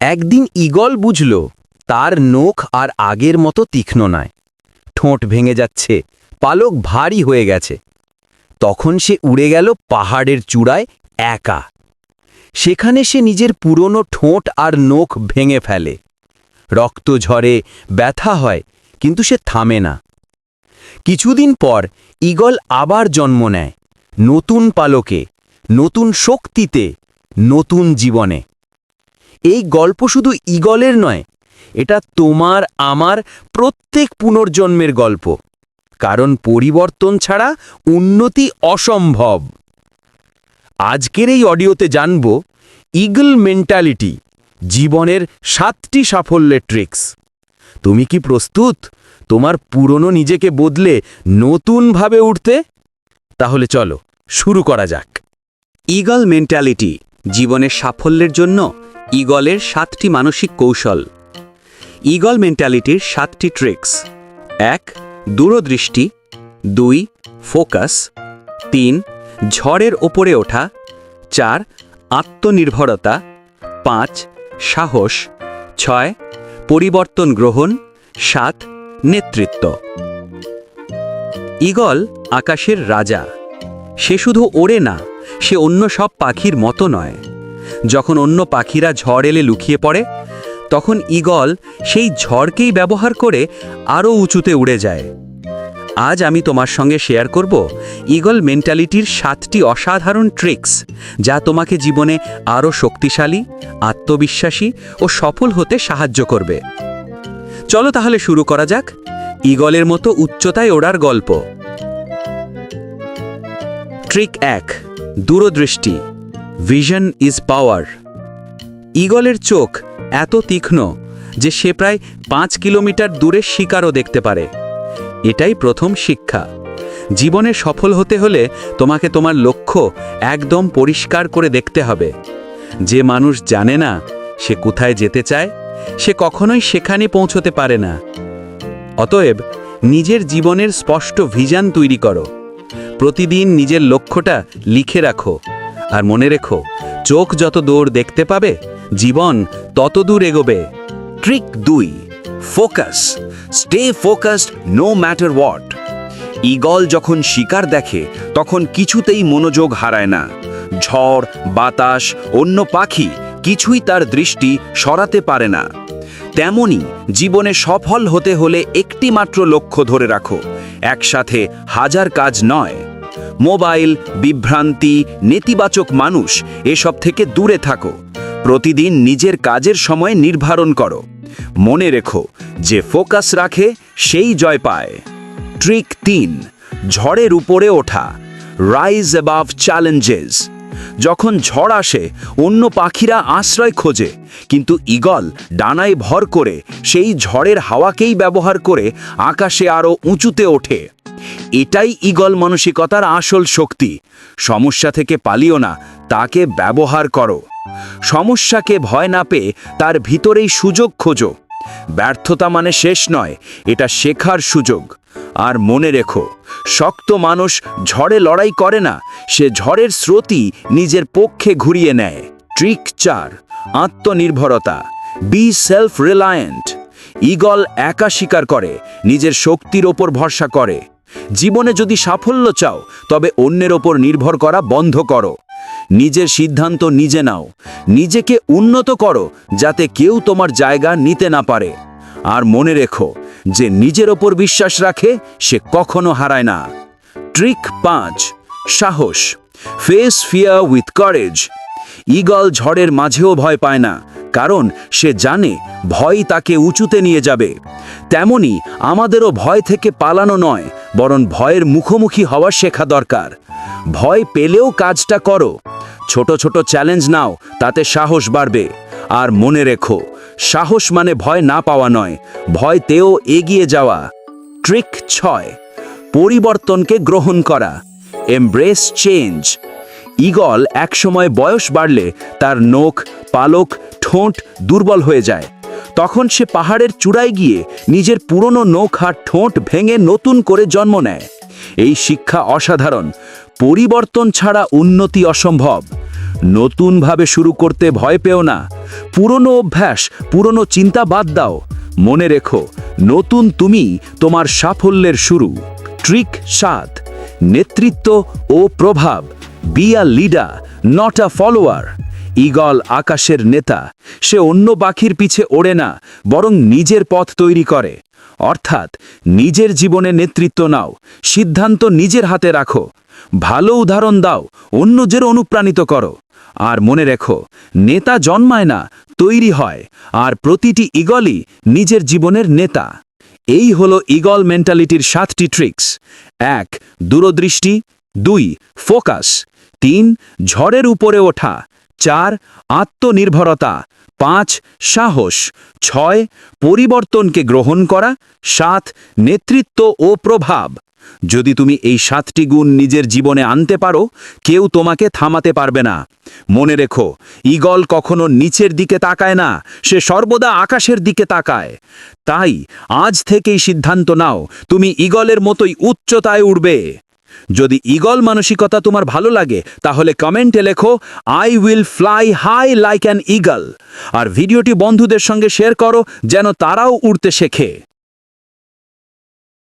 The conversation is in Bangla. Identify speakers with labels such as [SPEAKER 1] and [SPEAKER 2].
[SPEAKER 1] একদিন ঈগল বুঝল, তার নখ আর আগের মতো তীক্ষ্ণ নয়। ঠোঁট ভেঙে যাচ্ছে, পালক ভারী হয়ে গেছে। তখন সে উড়ে গেল পাহাড়ের চূড়ায় একা। সেখানে সে নিজের পুরনো ঠোঁট আর নখ ভেঙে ফেলে। রক্ত ঝরে, ব্যথা হয়, কিন্তু সে থামে না। কিছুদিন পর ঈগল আবার জন্ম নেয়, নতুন পালকে, নতুন শক্তিতে, নতুন জীবনে। এই গল্প শুধু ঈগলের নয়, এটা তোমার, আমার প্রত্যেক পুনর্জন্মের গল্প। কারণ পরিবর্তন ছাড়া উন্নতি অসম্ভব। আজকের এই অডিওতে জানব ইগল মেন্টালিটি, জীবনের সাতটি সাফল্যের ট্রিক্স। তুমি কি প্রস্তুত? তোমার পুরনো নিজেকে বদলে নতুনভাবে উঠতে? তাহলে চলো, শুরু করা যাক।
[SPEAKER 2] ইগল মেন্টালিটি জীবনের সাফল্যের জন্য ইগলের সাতটি মানসিক কৌশল। ইগল মেন্টালিটির সাতটি ট্রিক্স। এক, দূরদৃষ্টি। দুই, ফোকাস। তিন, ঝড়ের ওপরে ওঠা। চার, আত্মনির্ভরতা। পাঁচ, সাহস। ছয়, পরিবর্তন গ্রহণ। সাত, নেতৃত্ব। ঈগল আকাশের রাজা। সে শুধু ওড়ে না সে অন্য সব পাখির মতো নয়। যখন অন্য পাখিরা ঝড় এলে লুকিয়ে পড়ে, তখন ঈগল সেই ঝড়কেই ব্যবহার করে আরও উঁচুতে উড়ে যায়। আজ আমি তোমার সঙ্গে শেয়ার করব ঈগল মেন্টালিটির সাতটি অসাধারণ ট্রিক্স, যা তোমাকে জীবনে আরও শক্তিশালী, আত্মবিশ্বাসী ও সফল হতে সাহায্য করবে। চলো তাহলে শুরু করা যাক ঈগলের মতো উচ্চতায় ওড়ার গল্প। ট্রিক এক দূরদৃষ্টি ভিশন ইজ পাওয়ার ঈগলের চোখ এত তীক্ষ্ণ যে সে প্রায় পাঁচ কিলোমিটার দূরে শিকারও দেখতে পারে। এটাই প্রথম শিক্ষা। জীবনে সফল হতে হলে তোমাকে তোমার লক্ষ্য একদম পরিষ্কার করে দেখতে হবে। যে মানুষ জানে না সে কোথায় যেতে চায়, সে কখনোই সেখানে পৌঁছতে পারে না। অতএব নিজের জীবনের স্পষ্ট ভিশন তৈরি করো। প্রতিদিন নিজের লক্ষ্যটা লিখে রাখো। আর মনে রেখো, চোখ যত দূর দেখতে পাবে, জীবন তত দূর এগোবে।
[SPEAKER 3] ট্রিক দুই focus stay focused no matter what eagle যখন শিকার দেখে, তখন কিছুতেই মনোযোগ হারায় না। ঝড়, বাতাস, অন্য পাখি কিছুই তার দৃষ্টি সরাতে পারে না। তেমনি জীবনে সফল হতে হলে একটি মাত্র লক্ষ্য ধরে রাখো। একসাথে হাজার কাজ নয়। মোবাইল, বিভ্রান্তি, নেতিবাচক মানুষ, এসব থেকে দূরে থাকো। প্রতিদিন নিজের কাজের সময় নির্ধারণ করো। মনে রেখো, যে ফোকাস রাখে, সেই জয় পায়। ট্রিক তিন, ঝড়ের উপরে ওঠা। রাইজ অ্যাবাভ চ্যালেঞ্জেস যখন ঝড় আসে, অন্য পাখিরা আশ্রয় খোঁজে, কিন্তু ঈগল ডানায় ভর করে সেই ঝড়ের হাওয়াকেই ব্যবহার করে আকাশে আরও উঁচুতে ওঠে। এটাই ঈগল মানসিকতার আসল শক্তি। সমস্যা থেকে পালিও না, তাকে ব্যবহার করো। সমস্যাকে ভয় না পেয়ে তার ভিতরেই সুযোগ খোঁজো। ব্যর্থতা মানে শেষ নয়, এটা শেখার সুযোগ। আর মনে রেখো, শক্ত মানুষ ঝড়ে লড়াই করে না, সে ঝড়ের স্রোতই নিজের পক্ষে ঘুরিয়ে নেয়। ট্রিক চার, আত্মনির্ভরতা বি সেলফ রিলায়েন্ট ঈগল একা স্বীকার করে, নিজের শক্তির ওপর ভরসা করে। জীবনে যদি সাফল্য চাও, তবে অন্যের ওপর নির্ভর করা বন্ধ করো। নিজের সিদ্ধান্ত নিজে নাও, নিজেকে উন্নত করো, যাতে কেউ তোমার জায়গা নিতে না পারে। আর মনে রেখো যে নিজের ওপর বিশ্বাস রাখে, সে কখনো হারায় না। ট্রিক পাঁচ, সাহস। Face fear with courage eagle ঝড়ের মাঝেও ভয় পায় না, কারণ সে জানে ভয় তাকে উঁচুতে নিয়ে যাবে। তেমনি আমাদেরও ভয় থেকে পালানো নয়, বরং ভয়ের মুখোমুখি হওয়া শেখা দরকার। ভয় পেলেও কাজটা করো। ছোট ছোট চ্যালেঞ্জ নাও, তাতে সাহস বাড়বে। আর মনে রেখো সাহস মানে ভয় না পাওয়া নয়, ভয়তেও এগিয়ে যাওয়া। ট্রিক ছয়, পরিবর্তনকে গ্রহণ করা। এমব্রেস চেঞ্জ ঈগল একসময় বয়স বাড়লে তার নখ, পালক, ঠোঁট দুর্বল হয়ে যায়। তখন সে পাহাড়ের চূড়ায় গিয়ে নিজের পুরনো নখ আর ঠোঁট ভেঙে নতুন করে জন্ম নেয়। এই শিক্ষা অসাধারণ। পরিবর্তন ছাড়া উন্নতি অসম্ভব। নতুনভাবে শুরু করতে ভয় পেও না। পুরনো অভ্যাস, পুরনো চিন্তা বাদ দাও। মনে রেখো, নতুন তুমি তোমার সাফল্যের শুরু। ট্রিক সাত, নেতৃত্ব ও প্রভাব। Be a leader not a follower eagle আকাশের নেতা। সে অন্য পাখির পিছে ওড়ে না, বরং নিজের পথ তৈরি করে। অর্থাৎ, নিজের জীবনে নেতৃত্ব নাও, সিদ্ধান্ত নিজের হাতে রাখো। ভালো উদাহরণ দাও, অন্যদের অনুপ্রাণিত করো। আর মনে রেখো, নেতা জন্মায় না, তৈরি হয়, আর প্রতিটি ইগলই নিজের জীবনের নেতা। এই হলো ইগল মেন্টালিটির সাতটি ট্রিক্স। এক, দূরদৃষ্টি। দুই, ফোকাস। তিন, ঝড়ের উপরে ওঠা। চার, আত্মনির্ভরতা। পাঁচ, সাহস। ছয়, পরিবর্তনকে গ্রহণ করা। সাত, নেতৃত্ব ও প্রভাব। যদি তুমি এই সাতটি গুণ নিজের জীবনে আনতে পারো, কেউ তোমাকে থামাতে পারবে না। মনে রেখো, ঈগল কখনো নিচের দিকে তাকায় না, সে সর্বদা আকাশের দিকে তাকায়। তাই আজ থেকেই সিদ্ধান্ত নাও, তুমি ঈগলের মতোই উচ্চতায় উঠবে যদি ঈগল মানসিকতা তোমার ভালো লাগে, তাহলে কমেন্টে লেখো I will fly high like an eagle আর ভিডিওটি বন্ধুদের সঙ্গে শেয়ার করো, যেন তারাও উড়তে শেখে।